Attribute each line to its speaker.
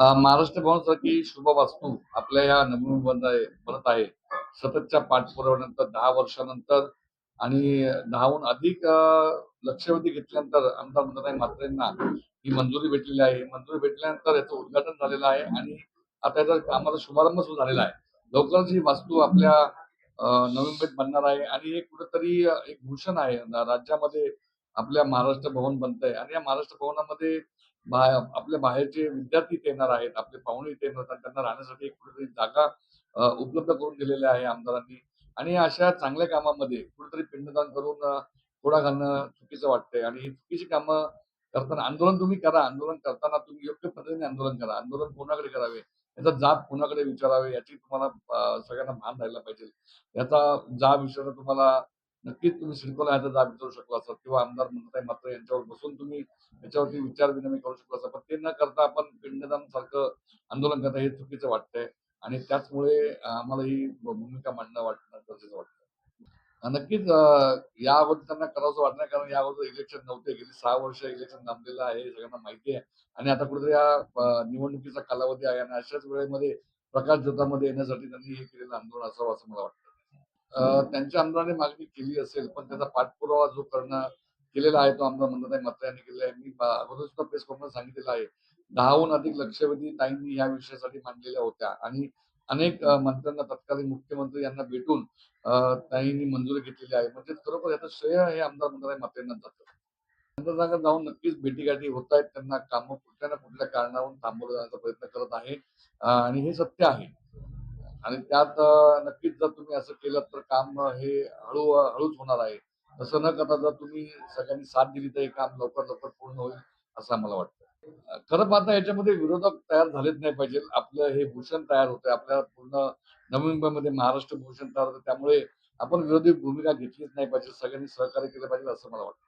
Speaker 1: महाराष्ट्र महाराष्ट्र भवनसारखी शुभ वास्तू आपल्या या नवीन बनत आहे. सततच्या पाठपुराव्यानंतर दहा वर्षानंतर आणि दहाहून अधिक लक्षवेधी घेतल्यानंतर आमदार मंत्रालय म्हात्रेंना ही मंजुरी भेटलेली आहे. मंजुरी भेटल्यानंतर याचं उद्घाटन झालेलं आहे आणि आता याचा कामाचा शुभारंभ सुरू झालेला आहे. लवकरच ही वास्तू आपल्या नवीन नवी बनणार आहे आणि हे कुठेतरी एक भूषण आहे. राज्यामध्ये आपल्या महाराष्ट्र भवन बनतंय आणि या महाराष्ट्र भवनामध्ये आपल्या बाहेरचे विद्यार्थी येणार आहेत आपले पाहुणे इथे येणार आहेत त्यांना राहण्यासाठी एक कुठेतरी जागा उपलब्ध करून दिलेल्या आहे आमदारांनी. आणि अशा चांगल्या कामामध्ये कुठेतरी पिंडदान करून थोडा घालणं चुकीचं वाटतंय. आणि ही चुकीची कामं करताना आंदोलन तुम्ही करा. आंदोलन करताना तुम्ही योग्य पद्धतीने आंदोलन करा. आंदोलन कोणाकडे करावे? याचा जाब कोणाकडे विचारावे? याची तुम्हाला सगळ्यांना भान राहायला पाहिजे. याचा जाब विचारणं तुम्हाला नक्कीच तुम्ही सिडकोला याचा जाब विचारू शकला असतात किंवा आमदार म्हणताय मात्र यांच्यावर बसून तुम्ही याच्यावरती विचार विनिमय करू शकला असता पण ते न करता आपण पिंडदान सारखं आंदोलन करता हे चुकीचं वाटतंय आणि त्याचमुळे आम्हाला ही भूमिका मांडणं वाटणं गरजेचं वाटतं नक्कीच या अगोदर त्यांना करावंसं वाटत कारण या अगोदर इलेक्शन नव्हते गेली सहा वर्ष इलेक्शन थांबलेलं आहे सगळ्यांना माहिती आहे. आणि आता कुठेतरी या निवडणुकीचा कालावधी आहे आणि अशाच वेळेमध्ये प्रकाश जोतामध्ये येण्यासाठी त्यांनी हे केलेलं आंदोलन असावं असं मला वाटतं. त्यांच्या आमदाराने मागणी केली असेल पण त्याचा पाठपुरावा जो करणं केलेला आहे तो आमदार मंत्रनाथ मात्र यांनी केलेला आहे. मी अगोदर सुद्धा प्रेस कॉन्फरन्स सांगितलेलं आहे. दहाहून अधिक लक्षवेधी ताईंनी या विषयासाठी मांडलेल्या होत्या. आणि अनेक मंत्र्यांना तत्कालीन मुख्यमंत्री यांना भेटून ताईंनी मंजुरी घेतलेली आहे. म्हणजे खरोखर याचं श्रेय हे आमदार मंत्रालय मात्रेंना जातं. जागा जाऊन नक्कीच भेटीगाठी होत आहेत. त्यांना कामं कुठल्या ना कुठल्या कारणावरून थांबवलं जाण्याचा प्रयत्न करत आहे. आणि हे सत्य आहे. आणि त्यात नक्कीच जर तुम्ही असं केलं तर काम हे हळू हळूच होणार आहे. तसं न करता जर तुम्ही सगळ्यांनी साथ दिली तर हे काम लवकर लवकर पूर्ण होईल असं आम्हाला वाटतं. खरं पाहता याच्यामध्ये विरोधक तयार झालेच नाही पाहिजे. आपलं हे भूषण तयार होतंय. आपल्या पूर्ण नवी मुंबईमध्ये महाराष्ट्र भूषण तयार होतं त्यामुळे आपण विरोधी भूमिका घेतलीच नाही पाहिजे. सगळ्यांनी सहकार्य केलं पाहिजे असं मला वाटतं.